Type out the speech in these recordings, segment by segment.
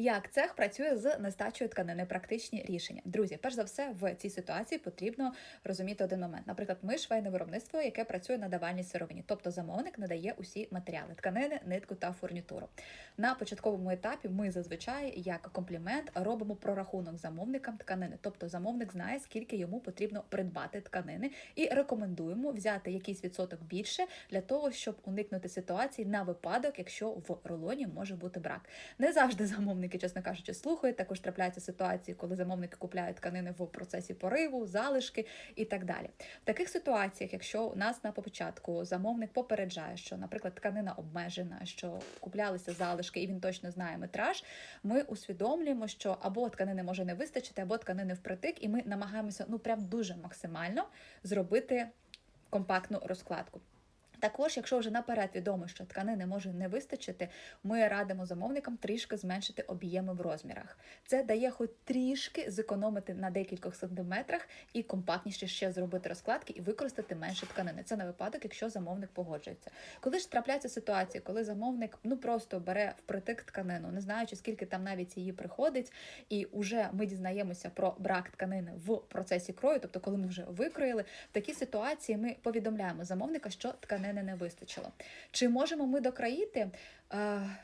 Як цех працює з нестачею тканини? Практичні рішення. Друзі, перш за все, в цій ситуації потрібно розуміти один момент. Наприклад, ми швейне виробництво, яке працює на давальній сировині, тобто замовник надає усі матеріали тканини, нитку та фурнітуру. На початковому етапі ми зазвичай як комплімент робимо прорахунок замовникам тканини, тобто замовник знає, скільки йому потрібно придбати тканини, і рекомендуємо взяти якийсь відсоток більше для того, щоб уникнути ситуації на випадок, якщо в рулоні може бути брак. Не завжди замовники, чесно кажучи, слухають. Також трапляються ситуації, коли замовники купляють тканини в процесі пориву, залишки і так далі. В таких ситуаціях, якщо у нас на початку замовник попереджає, що, наприклад, тканина обмежена, що куплялися залишки, і він точно знає метраж, ми усвідомлюємо, що або тканини може не вистачити, або тканини впритик, і ми намагаємося ну прям дуже максимально зробити компактну розкладку. Також, якщо вже наперед відомо, що тканини може не вистачити, ми радимо замовникам трішки зменшити об'єми в розмірах. Це дає хоч трішки зекономити на декількох сантиметрах і компактніше ще зробити розкладки і використати менше тканини. Це на випадок, якщо замовник погоджується. Коли ж трапляється ситуація, коли замовник ну просто бере впритик тканину, не знаючи скільки там навіть її приходить, і вже ми дізнаємося про брак тканини в процесі крою, тобто коли ми вже викроїли, в такій ситуації ми повідомляємо замовника, що тканини не вистачило. Чи можемо ми докраїти? Е,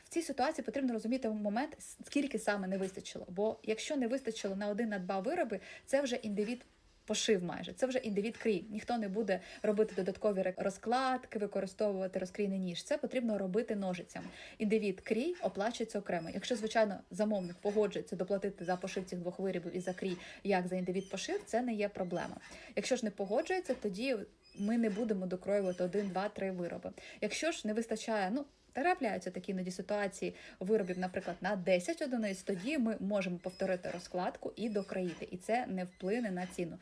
В цій ситуації потрібно розуміти момент, скільки саме не вистачило. Бо якщо не вистачило на один на два вироби, це вже індивід. Пошив майже це вже індивід крій. Ніхто не буде робити додаткові розкладки, використовувати розкрійний ніж. Це потрібно робити ножицями. Індивід крій оплачується окремо. Якщо звичайно замовник погоджується доплатити за пошив цих двох виробів і за крій, як за індивід пошив, це не є проблема. Якщо ж не погоджується, тоді ми не будемо докроювати один, два, три вироби. Якщо ж не вистачає, ну. Трапляються такі іноді ситуації виробів, наприклад, на 10 одиниць, тоді ми можемо повторити розкладку і докроїти, і це не вплине на ціну.